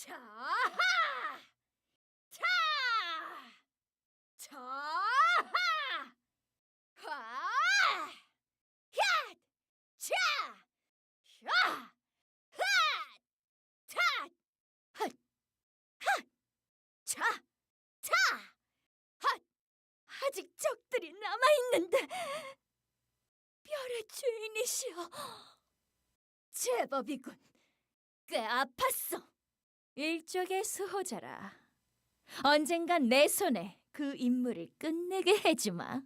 차하! 차! 차하! 하! 야! 차! 샤! 하! 차! 헛! 헛! 차! 차! 헛! 아직 적들이 남아 있는데 별의 주인이시여 제법이군 꽤 아팠어 일족의 수호자라. 언젠간 내 손에 그 임무를 끝내게 해주마.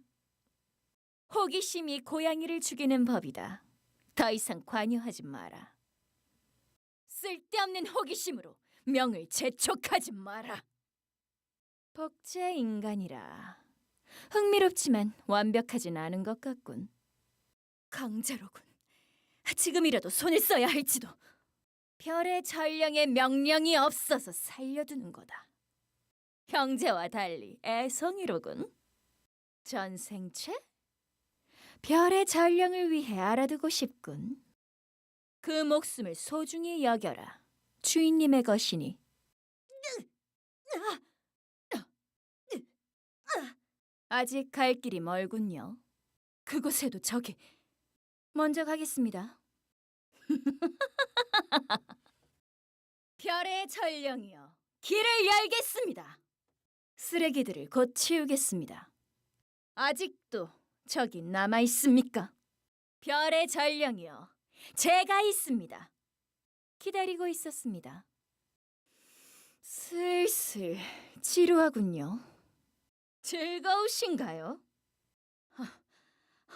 호기심이 고양이를 죽이는 법이다. 더 이상 관여하지 마라. 쓸데없는 호기심으로 명을 재촉하지 마라. 복제 인간이라. 흥미롭지만 완벽하진 않은 것 같군. 강자로군. 지금이라도 손을 써야 할지도 별의 전령에 명령이 없어서 살려두는 거다 형제와 달리 애송이로군 전생체? 별의 전령을 위해 알아두고 싶군 그 목숨을 소중히 여겨라 주인님의 것이니 아직 갈 길이 멀군요. 그곳에도 적이 먼저 가겠습니다. 전령이여, 길을 열겠습니다. 쓰레기들을 곧 치우겠습니다. 아직도 적이 남아 있습니까? 별의 전령이여, 제가 있습니다. 기다리고 있었습니다. 슬슬 지루하군요. 즐거우신가요? 아,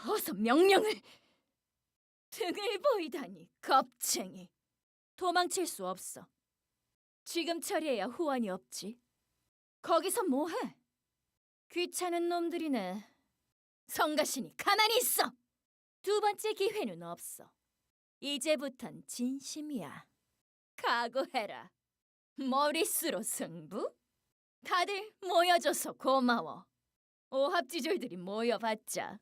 어서 명령을! 등을 보이다니 겁쟁이. 도망칠 수 없어. 지금 처리해야 후환이 없지. 거기서 뭐해? 귀찮은 놈들이네. 성가시니 가만히 있어. 두 번째 기회는 없어. 이제부턴 진심이야. 각오해라. 머릿수로 승부? 다들 모여줘서 고마워. 오합지졸들이 모여봤자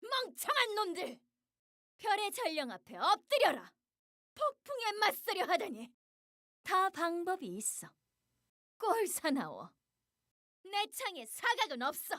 멍청한 놈들! 별의 전령 앞에 엎드려라. 폭풍에 맞서려 하다니 다 방법이 있어. 꼴 사나워. 내 창에 사각은 없어.